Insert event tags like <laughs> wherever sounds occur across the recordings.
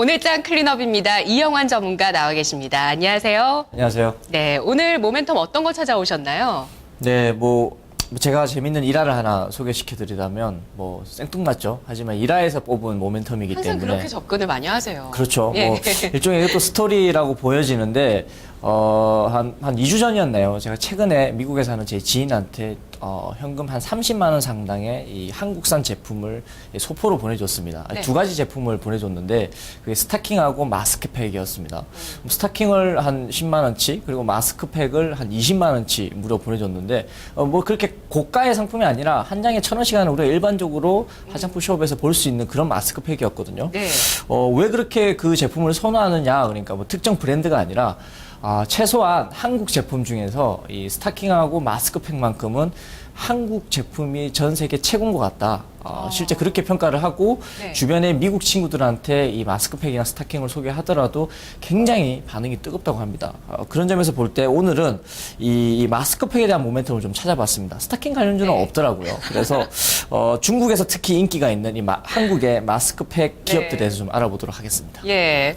오늘장 클린업입니다. 이영환 전문가 나와 계십니다. 안녕하세요. 안녕하세요. 네, 오늘 모멘텀 어떤 거 찾아오셨나요? 네, 뭐 제가 재밌는 일화를 하나 소개시켜드리자면 뭐 생뚱맞죠. 하지만 일화에서 뽑은 모멘텀이기 항상 때문에 그렇게 접근을 많이 하세요. 그렇죠. 예. 뭐 일종의 이것도 스토리라고 보여지는데 어, 한, 한 2주 전이었나요? 제가 최근에 미국에 사는 제 지인한테 어, 현금 한 30만 원 상당의 이 한국산 제품을 소포로 보내줬습니다. 네. 두 가지 제품을 보내줬는데 그게 스타킹하고 마스크팩이었습니다. 스타킹을 한 10만 원치 그리고 마스크팩을 한 20만 원치 무려 보내줬는데 어, 뭐 그렇게 고가의 상품이 아니라 한 장에 천 원씩 하는 우리가 일반적으로 화장품 숍에서 볼 수 있는 그런 마스크팩이었거든요. 네. 어, 왜 그렇게 그 제품을 선호하느냐 그러니까 뭐 특정 브랜드가 아니라 아, 최소한 한국 제품 중에서 이 스타킹하고 마스크팩만큼은 한국 제품이 전 세계 최고인 것 같다. 아, 실제 그렇게 평가를 하고 네. 주변의 미국 친구들한테 이 마스크팩이나 스타킹을 소개하더라도 굉장히 반응이 뜨겁다고 합니다. 어, 그런 점에서 볼 때 오늘은 이, 이 마스크팩에 대한 모멘텀을 좀 찾아봤습니다. 스타킹 관련주는 네. 없더라고요. 그래서 <laughs> 어, 중국에서 특히 인기가 있는 이 마- 한국의 마스크팩 네. 기업들에 대해서 좀 알아보도록 하겠습니다. 예.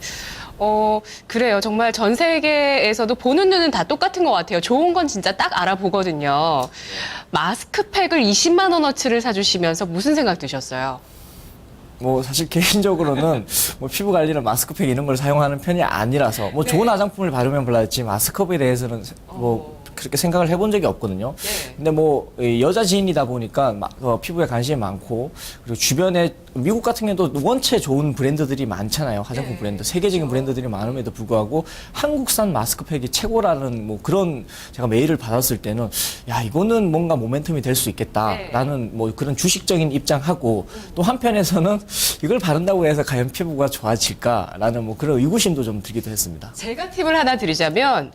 어, 그래요. 정말 전 세계에서도 보는 눈은 다 똑같은 것 같아요. 좋은 건 진짜 딱 알아보거든요. 마스크팩을 20만 원어치를 사주시면서 무슨 생각 드셨어요? 뭐 사실 개인적으로는 <laughs> 뭐 피부 관리는 마스크팩 이런 걸 사용하는 편이 아니라서 뭐 좋은 네. 화장품을 바르면 몰라지 마스크팩에 대해서는 뭐 그렇게 생각을 해본 적이 없거든요. 네. 근데 뭐이 여자 지인이다 보니까 마- 어, 피부에 관심이 많고 그리고 주변에 미국 같은 경우도 원체 좋은 브랜드들이 많잖아요. 화장품 네. 브랜드 세계적인 브랜드들이 많음에도 불구하고 한국산 마스크팩이 최고라는 뭐 그런 제가 메일을 받았을 때는 야 이거는 뭔가 모멘텀이 될수 네. 있겠다라는 뭐 그런 주식적인 입장하고 또 한편에서는 이걸 바른다고 해서 과연 피부가 좋아질까라는 뭐 그런 의구심도 좀 들기도 했습니다. 제가 팁을 하나 드리자면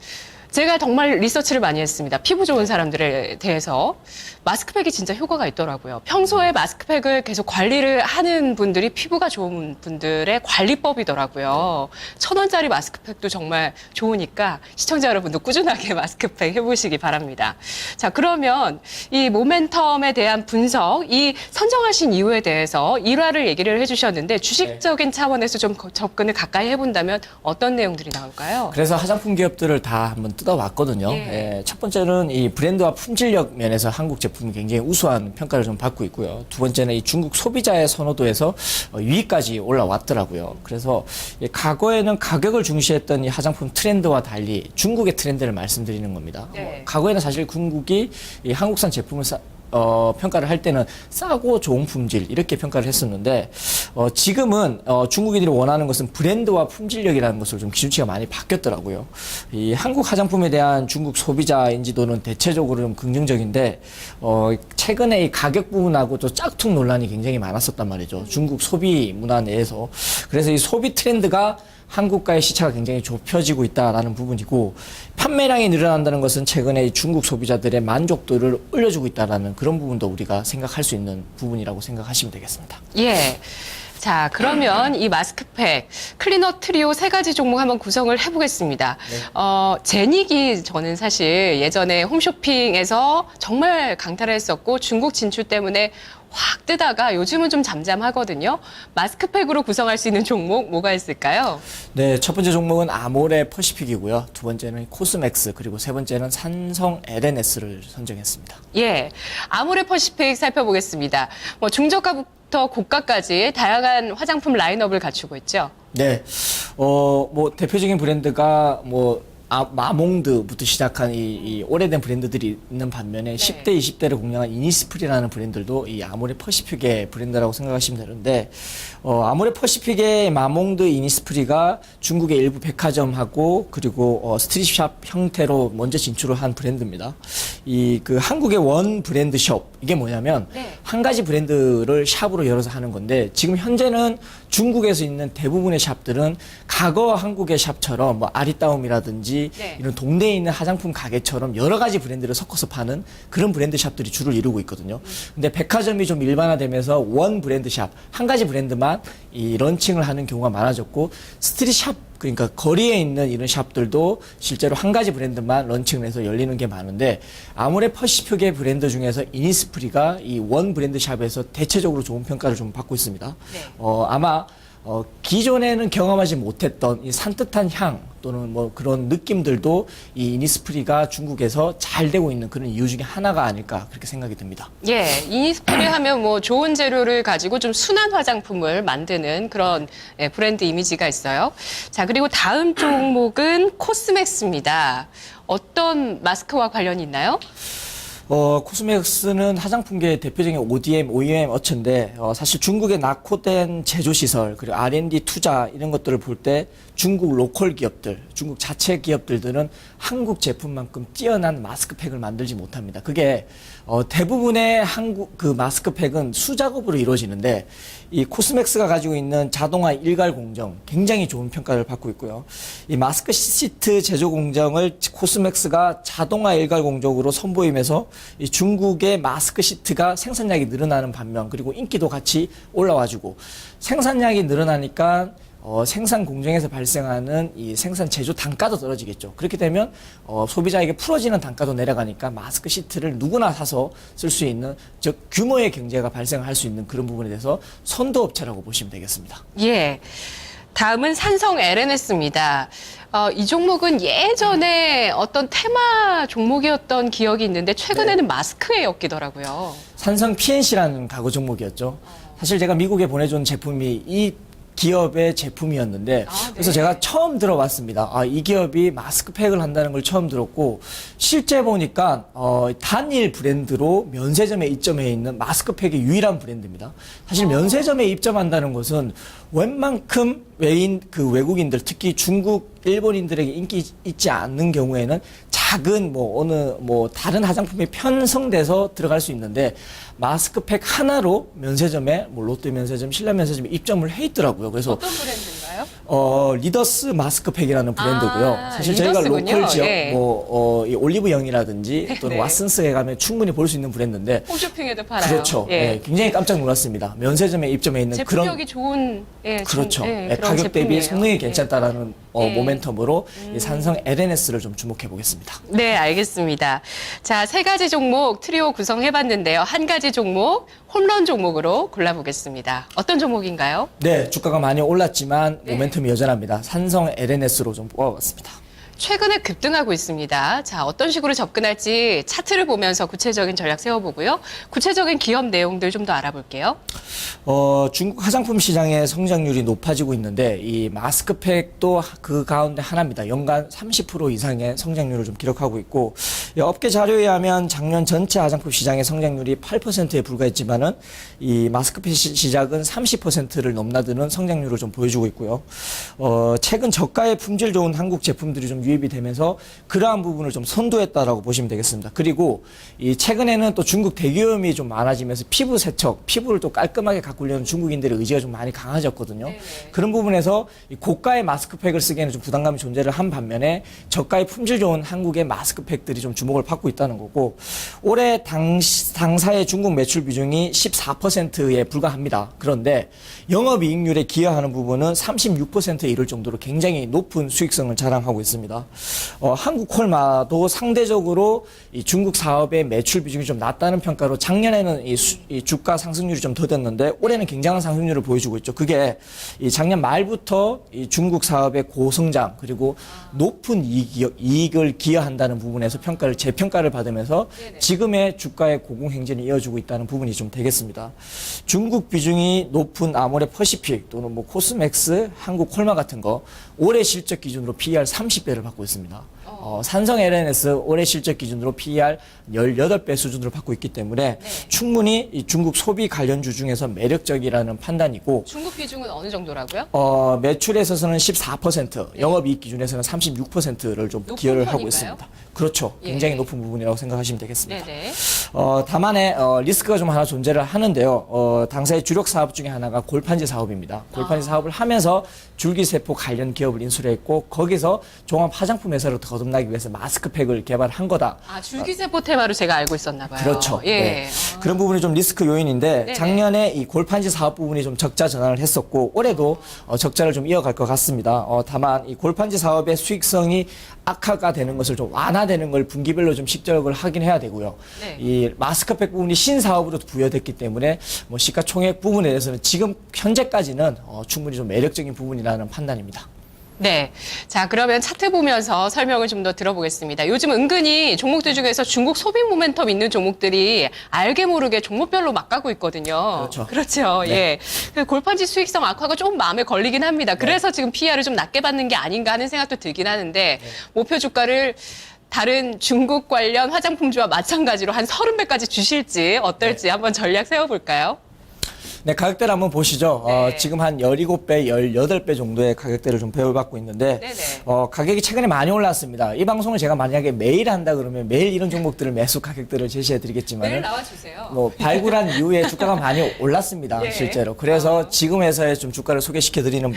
제가 정말 리서치를 많이 했습니다. 피부 좋은 사람들에 대해서 마스크팩이 진짜 효과가 있더라고요. 평소에 마스크팩을 계속 관리를 하는 분들이 피부가 좋은 분들의 관리법이더라고요. 천 원짜리 마스크팩도 정말 좋으니까 시청자 여러분도 꾸준하게 <laughs> 마스크팩 해보시기 바랍니다. 자 그러면 이 모멘텀에 대한 분석, 이 선정하신 이유에 대해서 일화를 얘기를 해주셨는데 주식적인 차원에서 좀 거- 접근을 가까이 해본다면 어떤 내용들이 나올까요? 그래서 화장품 기업들을 다 한번 뜯어봤거든요. 예. 예, 첫 번째는 이 브랜드와 품질력 면에서 한국 제품이 굉장히 우수한 평가를 좀 받고 있고요. 두 번째는 이 중국 소비자의 선호도에서 어, 2위까지 올라왔더라고요. 그래서 이 과거에는 가격을 중시했던 이 화장품 트렌드와 달리 중국의 트렌드를 말씀드리는 겁니다. 네. 뭐 과거에는 사실 중국이 이 한국산 제품을 싸, 어, 평가를 할 때는 싸고 좋은 품질 이렇게 평가를 했었는데 어, 지금은 어, 중국인들이 원하는 것은 브랜드와 품질력이라는 것을 좀 기준치가 많이 바뀌었더라고요. 이 한국 화장품에 대한 중국 소비자 인지도는 대체적으로 좀 긍정적인데 어, 최근에 이 가격 부분하고 또 짝퉁 논란이 굉장히 많았었단 말이죠. 중국 소비 문화 내에서 그래서 이 소비 트렌드가 한국과의 시차가 굉장히 좁혀지고 있다라는 부분이고 판매량이 늘어난다는 것은 최근에 이 중국 소비자들의 만족도를 올려주고 있다라는 그런 부분도 우리가 생각할 수 있는 부분이라고 생각하시면 되겠습니다. 예. 자, 그러면 이 마스크팩, 클리너 트리오 세 가지 종목 한번 구성을 해보겠습니다. 어, 제닉이 저는 사실 예전에 홈쇼핑에서 정말 강탈을 했었고 중국 진출 때문에 확 뜨다가 요즘은 좀 잠잠하거든요. 마스크팩으로 구성할 수 있는 종목 뭐가 있을까요? 네, 첫 번째 종목은 아모레 퍼시픽이고요. 두 번째는 코스맥스 그리고 세 번째는 산성 LNS를 선정했습니다. 예. 아모레 퍼시픽 살펴보겠습니다. 뭐 중저가부터 고가까지 다양한 화장품 라인업을 갖추고 있죠. 네, 어, 뭐, 대표적인 브랜드가 뭐, 아, 마몽드부터 시작한 이, 이 오래된 브랜드들이 있는 반면에 10대, 20대를 공략한 이니스프리라는 브랜드도 이 아모레 퍼시픽의 브랜드라고 생각하시면 되는데, 어, 아모레 퍼시픽의 마몽드 이니스프리가 중국의 일부 백화점하고 그리고 어, 스트릿샵 형태로 먼저 진출을 한 브랜드입니다. 이 그 한국의 원 브랜드 숍, 이게 뭐냐면, 네. 한 가지 브랜드를 샵으로 열어서 하는 건데 지금 현재는 중국에서 있는 대부분의 샵들은 과거 한국의 샵처럼 뭐 아리따움 이라든지 네. 이런 동네에 있는 화장품 가게처럼 여러 가지 브랜드를 섞어서 파는 그런 브랜드 샵들이 주를 이루고 있거든요. 근데 백화점이 좀 일반화되면서 원 브랜드 샵, 한 가지 브랜드만 이 런칭을 하는 경우가 많아졌고 스트릿 샵 그러니까 거리에 있는 이런 샵들도 실제로 한 가지 브랜드만 런칭을 해서 열리는 게 많은데 아무래 퍼시픽의 브랜드 중에서 이니스프리가 이 원 브랜드 샵에서 대체적으로 좋은 평가를 좀 받고 있습니다. 네. 어, 아마 어, 기존에는 경험하지 못했던 이 산뜻한 향 또는 뭐 그런 느낌들도 이 이니스프리가 중국에서 잘 되고 있는 그런 이유 중에 하나가 아닐까 그렇게 생각이 듭니다. 예, 이니스프리 하면 뭐 좋은 재료를 가지고 좀 순한 화장품을 만드는 그런 예, 브랜드 이미지가 있어요. 자, 그리고 다음 종목은 코스맥스입니다. 어떤 마스크와 관련이 있나요? 어, 코스맥스는 화장품계의 대표적인 ODM, OEM 업체인데 어, 사실 중국의 낙후된 제조 시설 그리고 R&D 투자 이런 것들을 볼 때 중국 로컬 기업들, 중국 자체 기업들들은 한국 제품만큼 뛰어난 마스크팩을 만들지 못합니다. 그게 어, 대부분의 한국 그 마스크팩은 수작업으로 이루어지는데 이 코스맥스가 가지고 있는 자동화 일괄 공정 굉장히 좋은 평가를 받고 있고요. 이 마스크 시트 제조 공정을 코스맥스가 자동화 일괄 공정으로 선보이면서 이 중국의 마스크 시트가 생산량이 늘어나는 반면 그리고 인기도 같이 올라와주고 생산량이 늘어나니까 어, 생산 공정에서 발생하는 이 생산 제조 단가도 떨어지겠죠. 그렇게 되면 어, 소비자에게 풀어지는 단가도 내려가니까 마스크 시트를 누구나 사서 쓸 수 있는 즉 규모의 경제가 발생할 수 있는 그런 부분에 대해서 선도업체라고 보시면 되겠습니다. 예. 다음은 산성 LNS입니다. 어, 이 종목은 예전에 어떤 테마 종목이었던 기억이 있는데 최근에는 마스크에 엮이더라고요. 산성 PNC라는 가구 종목이었죠. 사실 제가 미국에 보내준 제품이 이 기업의 제품이었는데 아, 네. 그래서 제가 처음 들어봤습니다. 아, 이 기업이 마스크팩을 한다는 걸 처음 들었고 실제 보니까 어, 단일 브랜드로 면세점에 입점해 있는 마스크팩의 유일한 브랜드입니다. 사실 면세점에 입점한다는 것은 웬만큼 외인 그 외국인들 특히 중국 일본인들에게 인기 있지 않는 경우에는 작은 뭐 어느 뭐 다른 화장품에 편성돼서 들어갈 수 있는데 마스크팩 하나로 면세점에 뭐 롯데 면세점, 신라 면세점에 입점을 해 있더라고요. 그래서 어떤 브랜드인가요? 어 리더스 마스크팩이라는 브랜드고요. 아, 사실 저희가 리더스군요. 로컬 지역 예. 뭐 어, 이 올리브영이라든지 또는 네. 왓슨스에 가면 충분히 볼 수 있는 브랜드인데 홈쇼핑에도 팔아요. 그렇죠. 예. 예, 굉장히 깜짝 놀랐습니다. 면세점에 입점해 있는 그런 제품력이 좋은 예, 좀, 그렇죠. 예, 예, 그런 가격 대비 제품이에요. 성능이 예. 괜찮다라는 어, 예. 모멘텀으로 이 산성 LNS를 좀 주목해 보겠습니다. 네, 알겠습니다. 자, 세 가지 종목 트리오 구성해봤는데요. 한 가지 종목, 홈런 종목으로 골라보겠습니다. 어떤 종목인가요? 네, 주가가 많이 올랐지만 네. 모멘텀이 여전합니다. 산성 LNS로 좀 뽑아봤습니다. 최근에 급등하고 있습니다. 자, 어떤 식으로 접근할지 차트를 보면서 구체적인 전략 세워보고요. 구체적인 기업 내용들 좀 더 알아볼게요. 어, 중국 화장품 시장의 성장률이 높아지고 있는데 이 마스크팩도 그 가운데 하나입니다. 연간 30% 이상의 성장률을 좀 기록하고 있고 이 업계 자료에 하면 작년 전체 화장품 시장의 성장률이 8%에 불과했지만은 이 마스크팩 시- 시장은 30%를 넘나드는 성장률을 좀 보여주고 있고요. 어, 최근 저가의 품질 좋은 한국 제품들이 좀 유입이 되면서 그러한 부분을 좀 선도했다라고 보시면 되겠습니다. 그리고 이 최근에는 또 중국 대기업이 좀 많아지면서 피부 세척, 피부를 또 깔끔하게 가꾸려는 중국인들의 의지가 좀 많이 강해졌거든요. 그런 부분에서 이 고가의 마스크팩을 쓰기에는 좀 부담감이 존재를 한 반면에 저가의 품질 좋은 한국의 마스크팩들이 좀 주목을 받고 있다는 거고 올해 당, 당사의 중국 매출 비중이 14%에 불과합니다. 그런데 영업이익률에 기여하는 부분은 36%에 이를 정도로 굉장히 높은 수익성을 자랑하고 있습니다. 어, 한국 콜마도 상대적으로 이 중국 사업의 매출 비중이 좀 낮다는 평가로 작년에는 이, 수- 이 주가 상승률이 좀 더뎠는데 올해는 굉장한 상승률을 보여주고 있죠. 그게 이 작년 말부터 이 중국 사업의 고성장 그리고 높은 이익, 이익을 기여한다는 부분에서 평가를 재평가를 받으면서 지금의 주가의 고공행진이 이어지고 있다는 부분이 좀 되겠습니다. 중국 비중이 높은 아모레 퍼시픽 또는 뭐 코스맥스, 한국 콜마 같은 거 올해 실적 기준으로 PER 30배를 받고 있습니다. 어, 산성 LNS 올해 실적 기준으로 PER 18배 수준으로 받고 있기 때문에 충분히 이 중국 소비 관련주 중에서 매력적이라는 판단이고 중국 비중은 어느 정도라고요? 어, 매출에 있어서는 14%, 영업이익 기준에서는 36%를 좀 높은 기여를 하고 편인가요? 있습니다. 그렇죠. 예. 굉장히 높은 부분이라고 생각하시면 되겠습니다. 네네. 어, 다만에 어, 리스크가 좀 하나 존재를 하는데요. 어, 당사의 주력 사업 중에 하나가 골판지 사업입니다. 골판지 사업을 하면서 줄기세포 관련 기업을 인수를 했고 거기서 종합 화장품 회사로 거듭 나기 위해서 마스크팩을 개발한 거다. 아, 줄기세포 테마로 제가 알고 있었나 봐요. 그렇죠. 예. 네. 그런 부분이 좀 리스크 요인인데 네네. 작년에 이 골판지 사업 부분이 좀 적자 전환을 했었고 올해도 어, 적자를 좀 이어갈 것 같습니다. 어, 다만 이 골판지 사업의 수익성이 악화가 되는 것을 좀 완화되는 걸 분기별로 좀 식적을 하긴 해야 되고요. 네. 이 마스크팩 부분이 신사업으로 부여됐기 때문에 뭐 시가총액 부분에 대해서는 지금 현재까지는 어, 충분히 좀 매력적인 부분이라는 판단입니다. 네. 자, 그러면 차트 보면서 설명을 좀 더 들어보겠습니다. 요즘 은근히 종목들 중에서 중국 소비 모멘텀 있는 종목들이 알게 모르게 종목별로 막 가고 있거든요. 그렇죠. 그렇죠. 네. 예. 그 골판지 수익성 악화가 조금 마음에 걸리긴 합니다. 그래서 지금 PR을 좀 낮게 받는 게 아닌가 하는 생각도 들긴 하는데 목표 주가를 다른 중국 관련 화장품주와 마찬가지로 한 30배까지 주실지 어떨지 한번 전략 세워볼까요? 네, 가격대를 한번 보시죠. 어, 네. 지금 한 17배, 18배 정도의 가격대를 좀 배열받고 있는데, 네네. 어, 가격이 최근에 많이 올랐습니다. 이 방송을 제가 만약에 매일 한다 그러면 매일 이런 종목들을 매수 가격대를 제시해 드리겠지만, 내일 나와주세요. 뭐, 발굴한 이후에 주가가 많이 올랐습니다. <laughs> 예. 실제로. 그래서 지금에서의 좀 주가를 소개시켜 드리는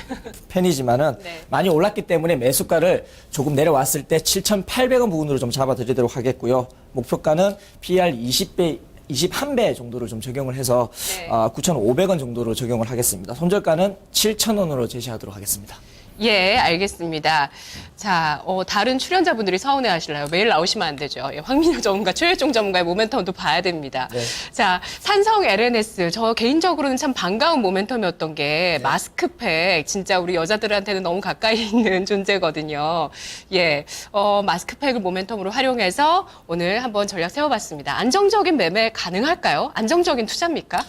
편이지만은, <laughs> 네. 많이 올랐기 때문에 매수가를 조금 내려왔을 때 7,800원 부분으로 좀 잡아 드리도록 하겠고요. 목표가는 PR 20배 21배 정도를 좀 적용을 해서 네. 아, 9,500원 정도로 적용을 하겠습니다. 손절가는 7,000원으로 제시하도록 하겠습니다. 예, 알겠습니다. 자, 어, 다른 출연자분들이 서운해 하실래요? 매일 나오시면 안 되죠. 예, 황민호 전문가, 최일종 전문가의 모멘텀도 봐야 됩니다. 네. 자, 산성 LNS. 저 개인적으로는 참 반가운 모멘텀이었던 게 네. 마스크팩. 진짜 우리 여자들한테는 너무 가까이 <laughs> 있는 존재거든요. 예, 어, 마스크팩을 모멘텀으로 활용해서 오늘 한번 전략 세워봤습니다. 안정적인 매매 가능할까요? 안정적인 투자입니까?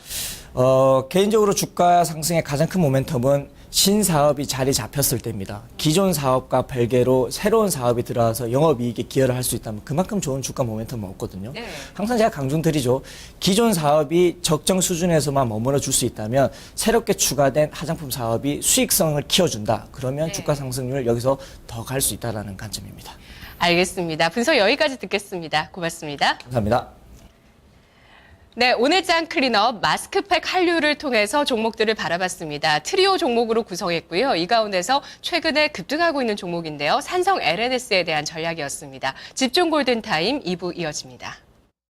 어, 개인적으로 주가 상승의 가장 큰 모멘텀은 신사업이 자리 잡혔을 때입니다. 기존 사업과 별개로 새로운 사업이 들어와서 영업이익에 기여를 할 수 있다면 그만큼 좋은 주가 모멘텀은 없거든요. 네. 항상 제가 강조드리죠. 기존 사업이 적정 수준에서만 머물러 줄 수 있다면 새롭게 추가된 화장품 사업이 수익성을 키워준다. 그러면 네. 주가 상승률 여기서 더 갈 수 있다라는 관점입니다. 알겠습니다. 분석 여기까지 듣겠습니다. 고맙습니다. 감사합니다. 네, 오늘 장 클린업 마스크팩 한류를 통해서 종목들을 바라봤습니다. 트리오 종목으로 구성했고요. 이 가운데서 최근에 급등하고 있는 종목인데요. 산성 LNS에 대한 전략이었습니다. 집중 골든타임 2부 이어집니다.